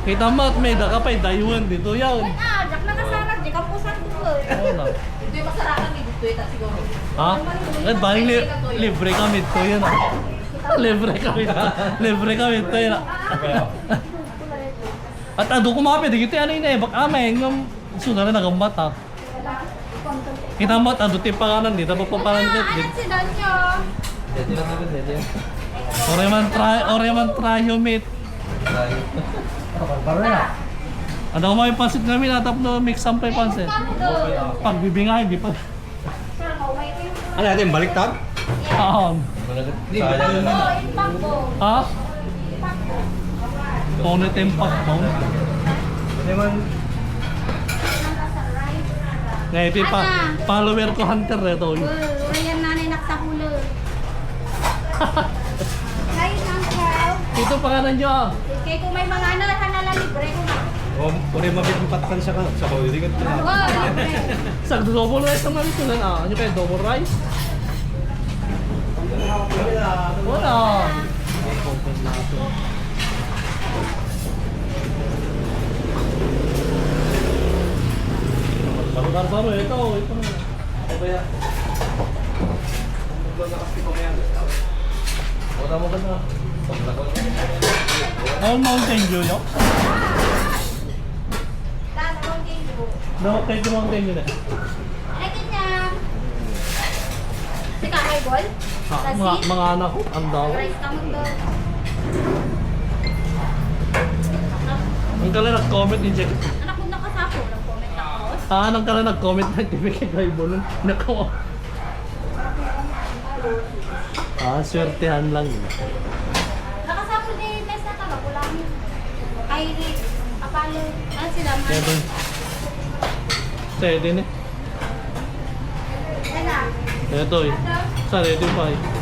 Kita mo at may daka pa, dayuan dito yan. Ay, ah, jak na kasarap, di ka pusan ko eh. Oo na. Yung masarakan ni Dito ito siguro. Ha? At bali li libre kami ito yan ah. Libre kami Libre kami ito yan ah. At ado ko mga pwede kita ano yun eh. Bak amay, yung suna na nagambat ah. Kita mo at ado tipanganan dito. Papaparan ka. Ah, ayan si Danyo. Dito lang naman, dito yan. Ore man try, ore man try yung mate. Barbaro na. Ano ko may pansit kami natap no mix sampay pansit. Pag bibingay, di pa. Ano natin, baliktad? Ko. ha? Tone tempak down. Hindi man, Ngayon ito yung pa, follower ko hunter eh to. Well, yan nanay naksahulo. Kayo lang, Carl. Ito pangalan nyo ah. Kaya kung may mga ano, hanala libre ko na. o, uri mabit yung patakan siya ka. Sa ko, hindi ka na. Oh, libre. Sa double rice naman ito na ah. Ano kayo double rice? Wala. Baru-baru ito, ito na. Kaya, wala mo ka na. All Mountain Dew, no? No, take the Mountain Dew na. Ay, ganyan. Sika, may ball? Ha, mga, mga anak ko, ang daw. Rice ka mo doon. Ang kala nag-comment ni Jack. Anak ko nakasapo, nag-comment ako. Ah, nang kala nag-comment na TV kay Gaibo nun. Nako. Ah, swertehan lang yun. Ni Nessa ka, magulang. Kay Apalo. Ano sila? Doon. Pwede na. Ano? Ito eh. Sa ready pa eh.